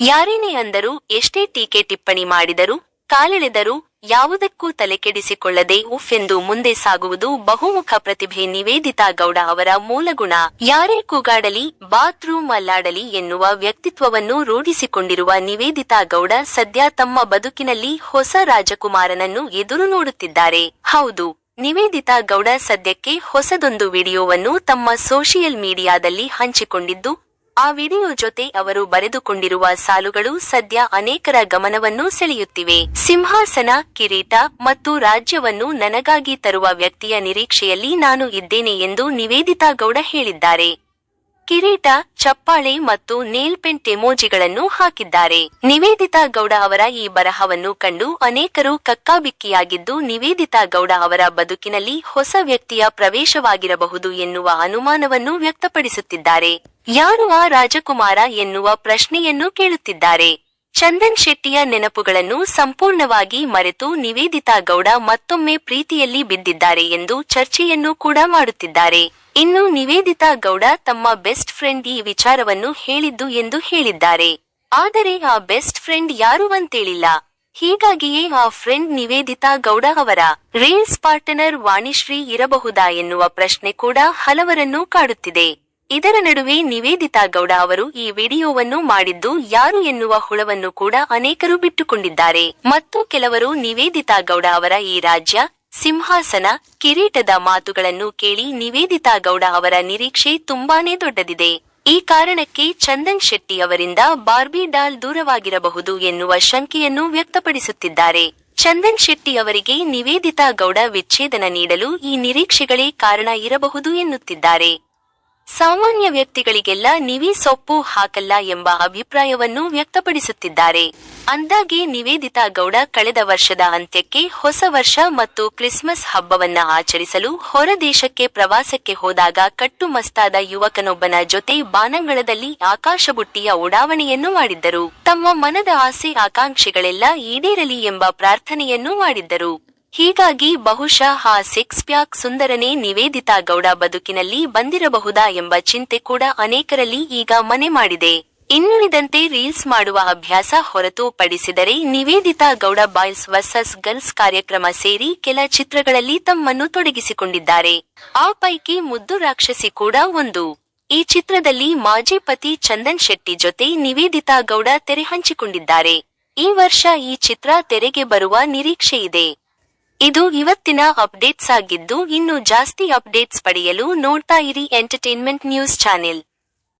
ಯಾರೇನೇ ಅಂದರೂ ಎಷ್ಟೇ ಟೀಕೆ ಟಿಪ್ಪಣಿ ಮಾಡಿದರೂ, ಕಾಲೆಳೆದರೂ ಯಾವುದಕ್ಕೂ ತಲೆಕೆಡಿಸಿಕೊಳ್ಳದೆ ಉಫ್ ಎಂದು ಮುಂದೆ ಸಾಗುವುದು ಬಹುಮುಖ ಪ್ರತಿಭೆ ನಿವೇದಿತಾ ಗೌಡ ಅವರ ಮೂಲಗುಣ. ಯಾರೇ ಕೂಗಾಡಲಿ, ಬಾತ್ರೂಮ್ ಅಲ್ಲಾಡಲಿ ಎನ್ನುವ ವ್ಯಕ್ತಿತ್ವವನ್ನು ರೂಢಿಸಿಕೊಂಡಿರುವ ನಿವೇದಿತಾ ಗೌಡ ಸದ್ಯ ತಮ್ಮ ಬದುಕಿನಲ್ಲಿ ಹೊಸ ರಾಜಕುಮಾರನನ್ನು ಎದುರು ನೋಡುತ್ತಿದ್ದಾರೆ. ಹೌದು, ನಿವೇದಿತಾ ಗೌಡ ಸದ್ಯಕ್ಕೆ ಹೊಸದೊಂದು ವಿಡಿಯೋವನ್ನು ತಮ್ಮ ಸೋಷಿಯಲ್ ಮೀಡಿಯಾದಲ್ಲಿ ಹಂಚಿಕೊಂಡಿದ್ದು ಆ ವಿಡಿಯೋ ಜೊತೆ ಅವರು ಬರೆದುಕೊಂಡಿರುವ ಸಾಲುಗಳು ಸದ್ಯ ಅನೇಕರ ಗಮನವನ್ನು ಸೆಳೆಯುತ್ತಿವೆ. ಸಿಂಹಾಸನ, ಕಿರೀಟ ಮತ್ತು ರಾಜ್ಯವನ್ನು ನನಗಾಗಿ ತರುವ ವ್ಯಕ್ತಿಯ ನಿರೀಕ್ಷೆಯಲ್ಲಿ ನಾನು ಇದ್ದೇನೆ ಎಂದು ನಿವೇದಿತಾ ಗೌಡ ಹೇಳಿದ್ದಾರೆ. ಕಿರೀಟ, ಚಪ್ಪಾಳೆ ಮತ್ತು ನೇಲ್ ಪೆಂಟ್ ಎಮೋಜಿಗಳನ್ನು ಹಾಕಿದ್ದಾರೆ. ನಿವೇದಿತಾ ಗೌಡ ಅವರ ಈ ಬರಹವನ್ನು ಕಂಡು ಅನೇಕರು ಕಕ್ಕಾಬಿಕ್ಕಿಯಾಗಿದ್ದು ನಿವೇದಿತಾ ಗೌಡ ಅವರ ಬದುಕಿನಲ್ಲಿ ಹೊಸ ವ್ಯಕ್ತಿಯ ಪ್ರವೇಶವಾಗಿರಬಹುದು ಎನ್ನುವ ಅನುಮಾನವನ್ನು ವ್ಯಕ್ತಪಡಿಸುತ್ತಿದ್ದಾರೆ. ಯಾರು ಆ ರಾಜಕುಮಾರ ಎನ್ನುವ ಪ್ರಶ್ನೆಯನ್ನು ಕೇಳುತ್ತಿದ್ದಾರೆ. ಚಂದನ್ ಶೆಟ್ಟಿಯ ನೆನಪುಗಳನ್ನು ಸಂಪೂರ್ಣವಾಗಿ ಮರೆತು ನಿವೇದಿತಾ ಗೌಡ ಮತ್ತೊಮ್ಮೆ ಪ್ರೀತಿಯಲ್ಲಿ ಬಿದ್ದಿದ್ದಾರೆ ಎಂದು ಚರ್ಚೆಯನ್ನು ಕೂಡ ಮಾಡುತ್ತಿದ್ದಾರೆ. ಇನ್ನು ನಿವೇದಿತಾ ಗೌಡ ತಮ್ಮ ಬೆಸ್ಟ್ ಫ್ರೆಂಡ್ ಈ ವಿಚಾರವನ್ನು ಹೇಳಿದ್ದು ಎಂದು ಹೇಳಿದ್ದಾರೆ. ಆದರೆ ಆ ಬೆಸ್ಟ್ ಫ್ರೆಂಡ್ ಯಾರು ಅಂತೇಳಿಲ್ಲ. ಹೀಗಾಗಿಯೇ ಆ ಫ್ರೆಂಡ್ ನಿವೇದಿತಾ ಗೌಡ ಅವರ ರೀಲ್ಸ್ ಪಾರ್ಟ್ನರ್ ವಾಣಿಶ್ರೀ ಇರಬಹುದಾ ಎನ್ನುವ ಪ್ರಶ್ನೆ ಕೂಡ ಹಲವರನ್ನು ಕಾಡುತ್ತಿದೆ. ಇದರ ನಡುವೆ ನಿವೇದಿತಾ ಗೌಡ ಅವರು ಈ ವಿಡಿಯೋವನ್ನು ಮಾಡಿದ್ದು ಯಾರು ಎನ್ನುವ ಹುಳವನ್ನು ಕೂಡ ಅನೇಕರು ಬಿಟ್ಟುಕೊಂಡಿದ್ದಾರೆ. ಮತ್ತು ಕೆಲವರು ನಿವೇದಿತಾ ಗೌಡ ಅವರ ಈ ರಾಜ್ಯ ಸಿಂಹಾಸನ, ಕಿರೀಟದ ಮಾತುಗಳನ್ನು ಕೇಳಿ ನಿವೇದಿತಾ ಗೌಡ ಅವರ ನಿರೀಕ್ಷೆ ತುಂಬಾನೇ ದೊಡ್ಡದಿದೆ. ಈ ಕಾರಣಕ್ಕೆ ಚಂದನ್ ಶೆಟ್ಟಿ ಅವರಿಂದ ಬಾರ್ಬಿ ಡಾಲ್ ದೂರವಾಗಿರಬಹುದು ಎನ್ನುವ ಶಂಕೆಯನ್ನು ವ್ಯಕ್ತಪಡಿಸುತ್ತಿದ್ದಾರೆ. ಚಂದನ್ ಶೆಟ್ಟಿ ಅವರಿಗೆ ನಿವೇದಿತಾ ಗೌಡ ವಿಚ್ಛೇದನ ನೀಡಲು ಈ ನಿರೀಕ್ಷೆಗಳೇ ಕಾರಣ ಇರಬಹುದು ಎನ್ನುತ್ತಿದ್ದಾರೆ. ಸಾಮಾನ್ಯ ವ್ಯಕ್ತಿಗಳಿಗೆಲ್ಲ ನಿವಿ ಸೊಪ್ಪು ಹಾಕಲ್ಲ ಎಂಬ ಅಭಿಪ್ರಾಯವನ್ನು ವ್ಯಕ್ತಪಡಿಸುತ್ತಿದ್ದಾರೆ. ಅಂದಾಗೆ ನಿವೇದಿತಾ ಗೌಡ ಕಳೆದ ವರ್ಷದ ಅಂತ್ಯಕ್ಕೆ ಹೊಸ ವರ್ಷ ಮತ್ತು ಕ್ರಿಸ್ಮಸ್ ಹಬ್ಬವನ್ನ ಆಚರಿಸಲು ಹೊರದೇಶಕ್ಕೆ ಪ್ರವಾಸಕ್ಕೆ ಹೋದಾಗ ಕಟ್ಟುಮಸ್ತಾದ ಯುವಕನೊಬ್ಬನ ಜೊತೆ ಬಾನಂಗಳದಲ್ಲಿ ಆಕಾಶಬುಟ್ಟಿಯ ಉಡಾವಣೆಯನ್ನು ಮಾಡಿದ್ದರು. ತಮ್ಮ ಮನದ ಆಸೆ, ಆಕಾಂಕ್ಷೆಗಳೆಲ್ಲ ಈಡೇರಲಿ ಎಂಬ ಪ್ರಾರ್ಥನೆಯನ್ನು ಮಾಡಿದ್ದರು. ಹೀಗಾಗಿ ಬಹುಶಃ ಆ ಸಿಕ್ಸ್ ಪ್ಯಾಕ್ ಸುಂದರನೇ ನಿವೇದಿತಾ ಗೌಡ ಬದುಕಿನಲ್ಲಿ ಬಂದಿರಬಹುದಾ ಎಂಬ ಚಿಂತೆ ಕೂಡ ಅನೇಕರಲ್ಲಿ ಈಗ ಮನೆ ಮಾಡಿದೆ. ಇನ್ನುಳಿದಂತೆ ರೀಲ್ಸ್ ಮಾಡುವ ಅಭ್ಯಾಸ ಹೊರತುಪಡಿಸಿದರೆ Nivedita Gowda boys versus girls ಕಾರ್ಯಕ್ರಮ ಸೇರಿ ಕೆಲ ಚಿತ್ರಗಳಲ್ಲಿ ತಮ್ಮನ್ನು ತೊಡಗಿಸಿಕೊಂಡಿದ್ದಾರೆ. ಆ ಪೈಕಿ ಮುದ್ದು ರಾಕ್ಷಸಿ ಕೂಡ ಒಂದು. ಈ ಚಿತ್ರದಲ್ಲಿ ಮಾಜಿ ಪತಿ ಚಂದನ್ ಶೆಟ್ಟಿ ಜೊತೆ ನಿವೇದಿತಾ ಗೌಡ ತೆರೆ ಹಂಚಿಕೊಂಡಿದ್ದಾರೆ. ಈ ವರ್ಷ ಈ ಚಿತ್ರ ತೆರೆಗೆ ಬರುವ ನಿರೀಕ್ಷೆ ಇದೆ ಇದು ಇವತ್ತಿನ ಅಪ್ಡೇಟ್ಸ್ ಆಗಿದ್ದು ಇನ್ನು ಜಾಸ್ತಿ ಅಪ್ಡೇಟ್ಸ್ ಪಡೆಯಲು ನೋಡ್ತಾ ಇರಿ ಎಂಟರ್ಟೈನ್ಮೆಂಟ್ ನ್ಯೂಸ್ ಚಾನೆಲ್